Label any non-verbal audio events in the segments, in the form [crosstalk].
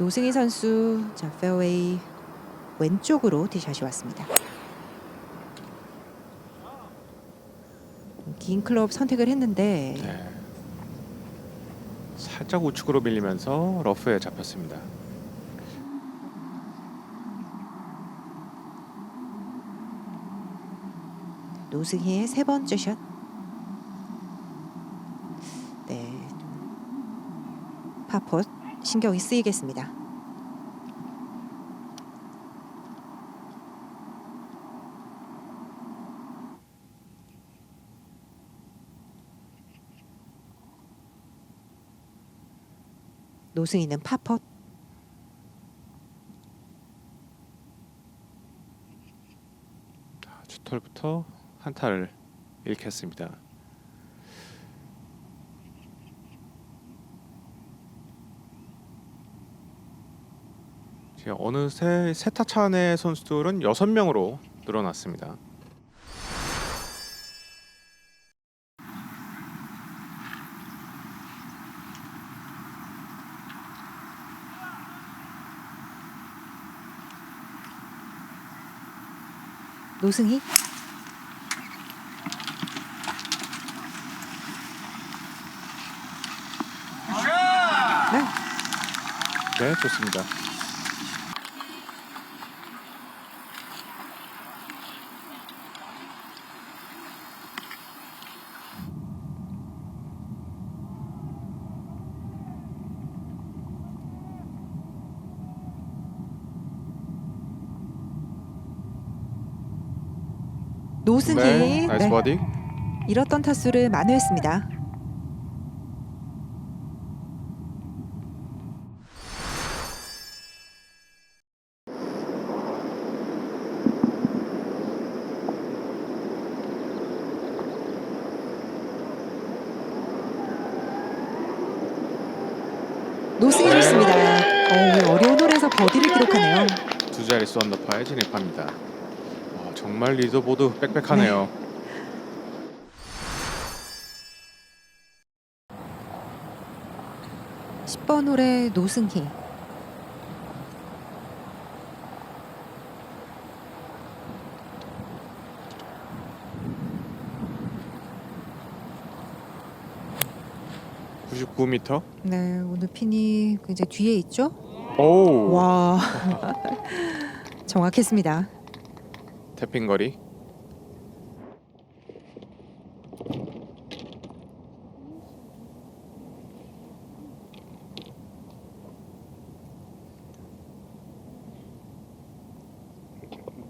노승희 선수 자 페어웨이 왼쪽으로 티샷이 왔습니다. 긴 클럽 선택을 했는데 네. 살짝 우측으로 밀리면서 러프에 잡혔습니다. 노승희의 세 번째 샷. 네. 파펫 신경이 쓰이겠습니다. 노승희는 파펫. 주털부터 한타를 잃겠습니다. 어느새 세타 차 내 선수들은 여섯 명으로 늘어났습니다. 노승희. 네. 네, 좋습니다. 노승희. 네, 나이스 네. 버디. 잃었던 타수를 만회했습니다. 노승희 좋습니다. 어, 어려운 홀에서 버디를 기록하네요. 두 자릿수 언더파에 진입합니다. 와, 정말 리더보드 빽빽하네요. 10번 홀에 노승희. 네. 99m. 네, 오늘 핀이 굉장히 뒤에 있죠? 오. 와, [laughs] 정확했습니다. 태핑 거리.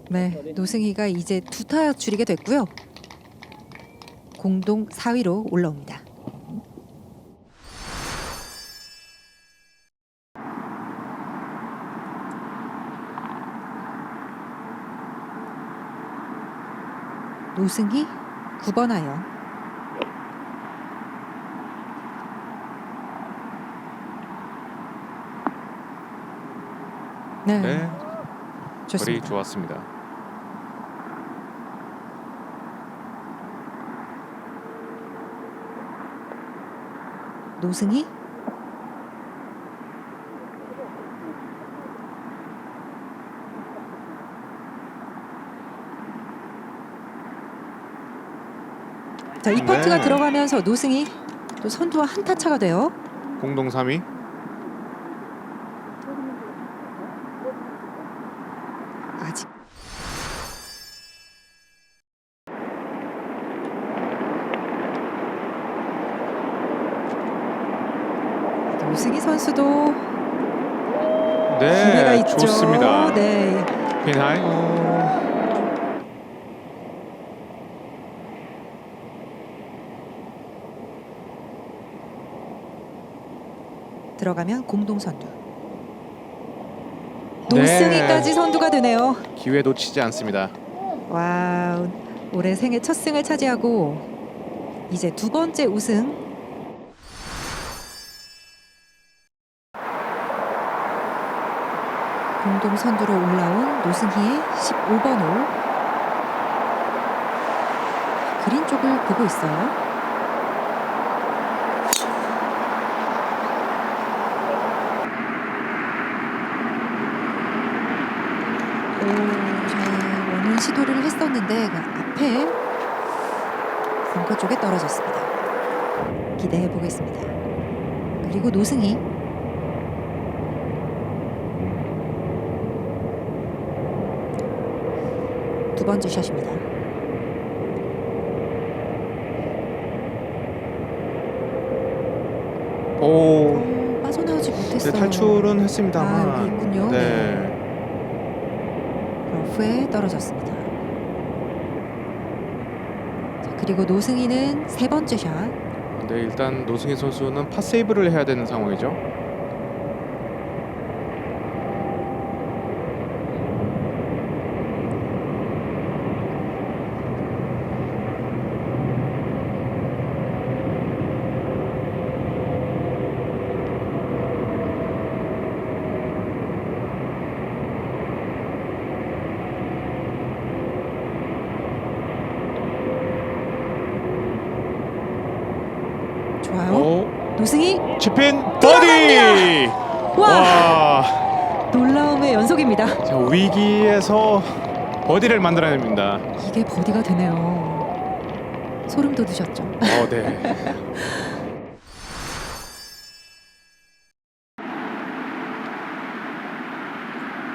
네, 노승희가 이제 두 타약 줄이게 됐고요. 공동 4위로 올라옵니다. 노승희 9번 아이언. 네, 네, 거리 좋습니다. 좋았습니다. 노승희 자, 이 네. 퍼트가 들어가면서 노승희 또 선두와 한타 차가 돼요. 공동 3위. 아직 노승희 선수도 기회가 네, 있죠. 좋습니다. 네. 핀하이. 어, 들어가면 공동 선두. 네. 노승희까지 선두가 되네요. 기회 놓치지 않습니다. 와, 올해 생애 첫 승을 차지하고 이제 두 번째 우승. 공동 선두로 올라온 노승희의 15번 홀. 그린 쪽을 보고 있어요. 자, 원은 시도를 했었는데 그 앞에 벙커 쪽에 떨어졌습니다. 기대해 보겠습니다. 그리고 노승희 두 번째 샷입니다. 오. 어, 빠져나오지 못했어요. 네, 탈출은 아, 했습니다만. 여기 있군요. 네. 러프에 떨어졌습니다. 자, 그리고 노승희는 세 번째 샷. 네, 일단 노승희 선수는 파 세이브를 해야 되는 상황이죠. 좋아요. 오, 노승희 치핀 버디! 와, 와, 놀라움의 연속입니다. 자, 위기에서 버디를 만들어냅니다. 이게 버디가 되네요. 소름 돋으셨죠? 어, 네. [laughs]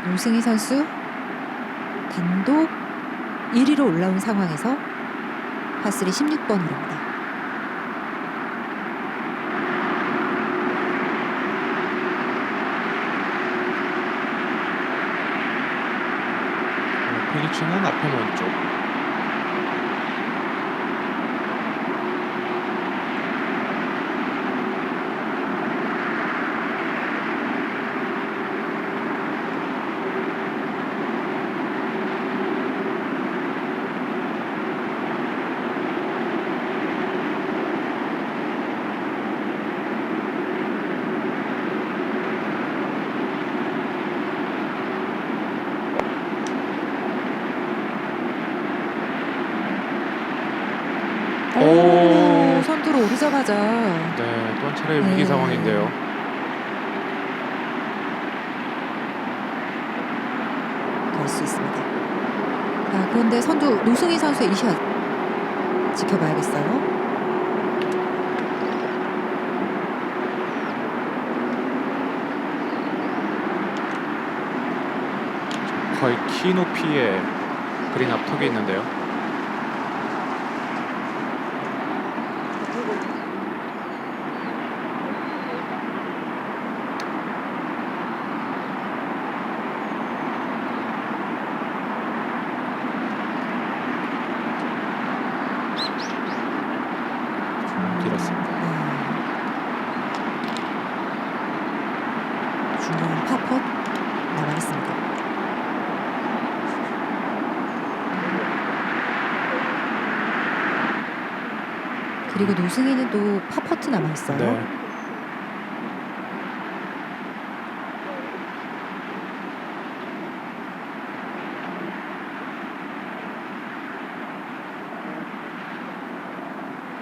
노승희 선수 단독 1위로 올라온 상황에서 파스리 16번 홀입니다. 피니치는 앞에 놓은 쪽. 오. 오, 선두로 오르자마자 네, 또 한 차례 네. 위기 상황인데요. 갈 수 있습니다. 아, 그런데 선두 노승희 선수의 이샷 지켜봐야겠어요. 거의 키 높이의 그린 앞턱에 있는데요. 좀 길었습니다. 네. 중요한 파펫 남아 있습니다. 그리고 노승희는 또 파퍼트 남아 있어요. 네.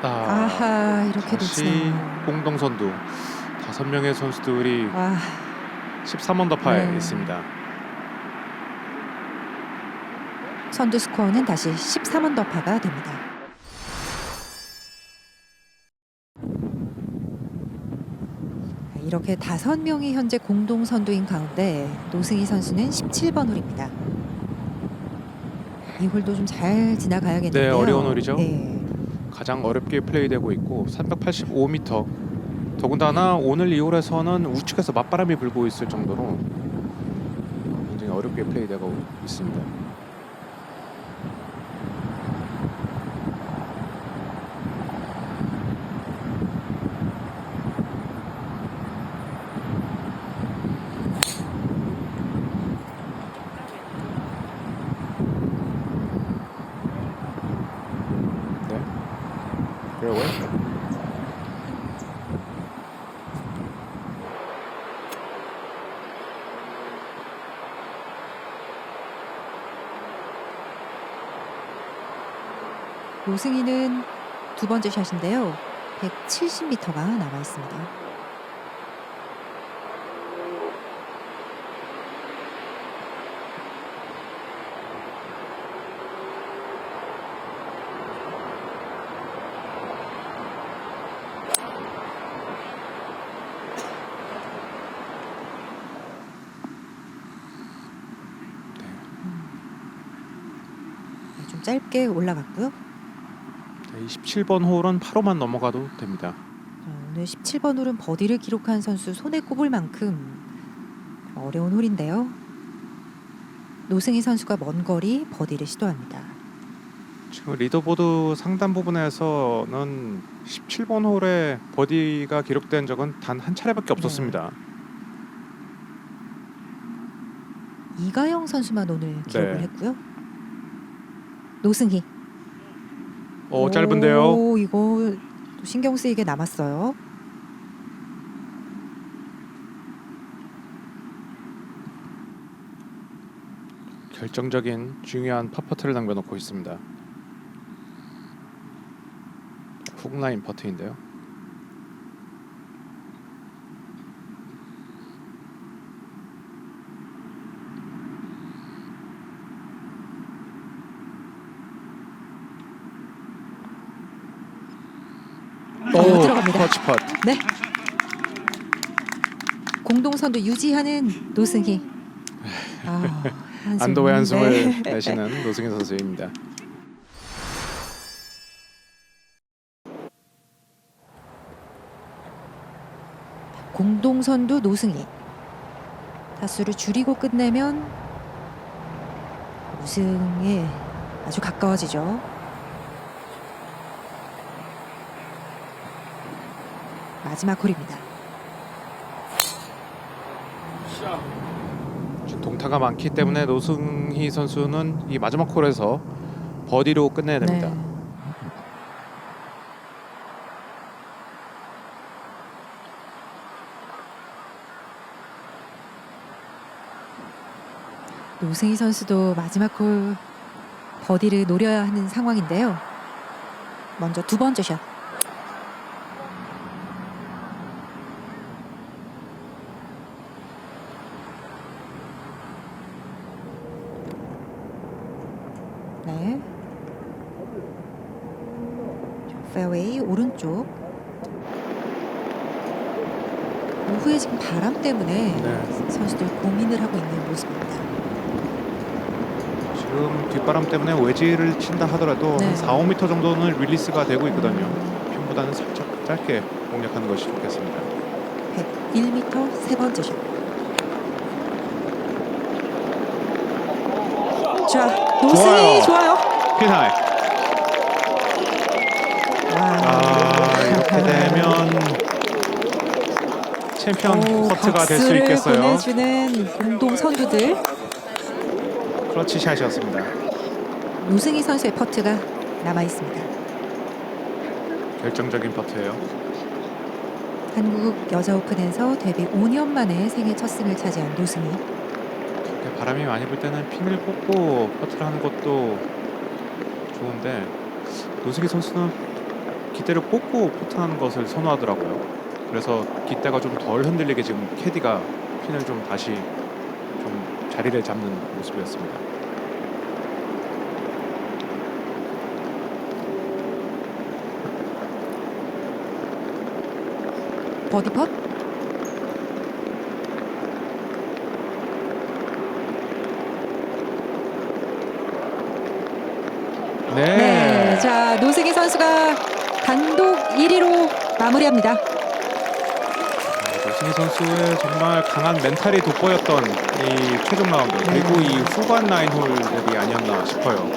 아, 아하 이렇게 다시. 공동 선두 다섯 명의 선수들이 와 13언더 파에 네. 있습니다. 선두 스코어는 다시 13언더파가 됩니다. 이렇게 다섯 명이 현재 공동 선두인 가운데 노승희 선수는 17번 홀입니다. 이 홀도 좀 잘 지나가야겠는데요. 네, 어려운 홀이죠. 네. 가장 어렵게 플레이되고 있고 385m. 더군다나 오늘 이 홀에서는 우측에서 맞바람이 불고 있을 정도로 굉장히 어렵게 플레이되고 있습니다. 오승희는 두 번째 샷인데요. 170m가 남아 있습니다. 네, 짧게 올라갔고요. 자, 27번 홀은 8호만 넘어가도 됩니다. 자, 오늘 17번 홀은 버디를 기록한 선수 손에 꼽을 만큼 어려운 홀인데요. 노승희 선수가 먼 거리 버디를 시도합니다. 지금 리더보드 상단 부분에서는 17번 홀에 버디가 기록된 적은 단 한 차례밖에 없었습니다. 이가영 선수만 오늘 기록을 네. 했고요. 노승희. 오, 어, 짧은데요. 오, 이거 또 신경 쓰이게 남았어요. 결정적인 중요한 퍼퍼트를 남겨놓고 있습니다. 훅라인 퍼트인데요. 오, 들어갑니다. 터치 펫. 네. 공동선두 유지하는 노승희. 아, 한숨. 안도의 한숨을 네. 내시는 [laughs] 노승희 선수입니다. 공동선두 노승희. 타수를 줄이고 끝내면 우승에 아주 가까워지죠. 마지막 홀입니다. 동타가 많기 때문에 노승희 선수는 이 마지막 홀에서 버디로 끝내야 됩니다. 네. 노승희 선수도 마지막 홀 버디를 노려야 하는 상황인데요. 먼저 두 번째 샷. 네. 페어웨이 오른쪽. 오후에 지금 바람 때문에 네. 선수들 고민을 하고 있는 모습입니다. 지금 뒷바람 때문에 외지를 친다 하더라도 네. 한 4, 5m 정도는 릴리스가 되고 있거든요. 핀보다는 살짝 짧게 공략하는 것이 좋겠습니다. 101m 세 번째 샷. 자, 노승희 좋아요. 좋아요. 핀하이. 와. 아 이렇게 되면 챔피언 오, 커트가 될 수 있겠어요. 보내주는 공동 선두들 클러치 샷이었습니다. 노승희 선수의 퍼트가 남아 있습니다. 결정적인 퍼트예요. 한국 여자 오픈에서 데뷔 5년 만에 생애 첫 승을 차지한 노승희. 이렇게 바람이 많이 불 때는 핀을 꽂고 퍼트를 하는 것도 좋은데 노승희 선수는 깃대를 꽂고 퍼트하는 것을 선호하더라고요. 그래서 깃대가 좀 덜 흔들리게 지금 캐디가 핀을 좀 다시 좀 자리를 잡는 모습이었습니다. 버디 펫. 네. 네. 자, 노승희 선수가 단독 1위로 마무리합니다. 노승희 선수의 정말 강한 멘탈이 돋보였던 이 최종 라운드 네. 그리고 이 후반 라인 홀들이 아니었나 싶어요.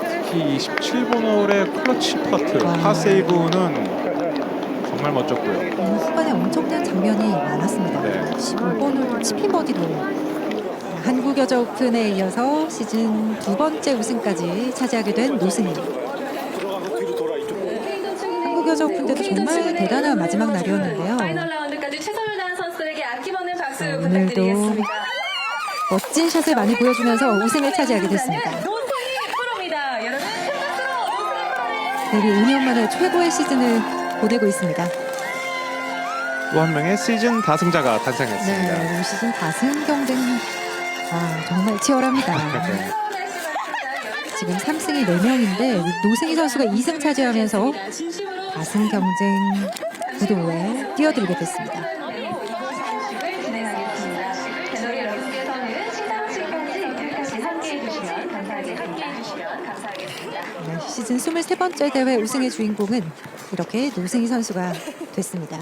특히 이 17번 홀의 클러치 퍼트 와. 파 세이브는 정말 멋졌고요. 오늘 후반에 엄청난 장면이 많았습니다. 네. 15번을 치핀 버디로 한국 여자 오픈에 이어서 시즌 두 번째 우승까지 차지하게 된 노승희. 여자 오픈 때도 정말 대단한 마지막 날이었는데요. 파이널 라운드까지 최선을 다한 선수들에게 아낌없는 박수 오늘도 부탁드리겠습니다. 멋진 샷을 많이 보여주면서 우승을 차지하게 됐습니다. 노승희 프로입니다. 여러분 큰 박수로 노승희 프로를 데뷔 5년 만에 최고의 시즌을 보내고 있습니다. 또 한 명의 시즌 다승자가 탄생했습니다. 네, 올 시즌 다승 경쟁 아, 정말 치열합니다. [laughs] 네. 지금 3승이 4명인데 노승희 선수가 2승 차지하면서 진심으로 다승 경쟁 구도에 뛰어들게 됐습니다. 네, 시즌 23번째 대회 우승의 주인공은 이렇게 노승희 선수가 됐습니다.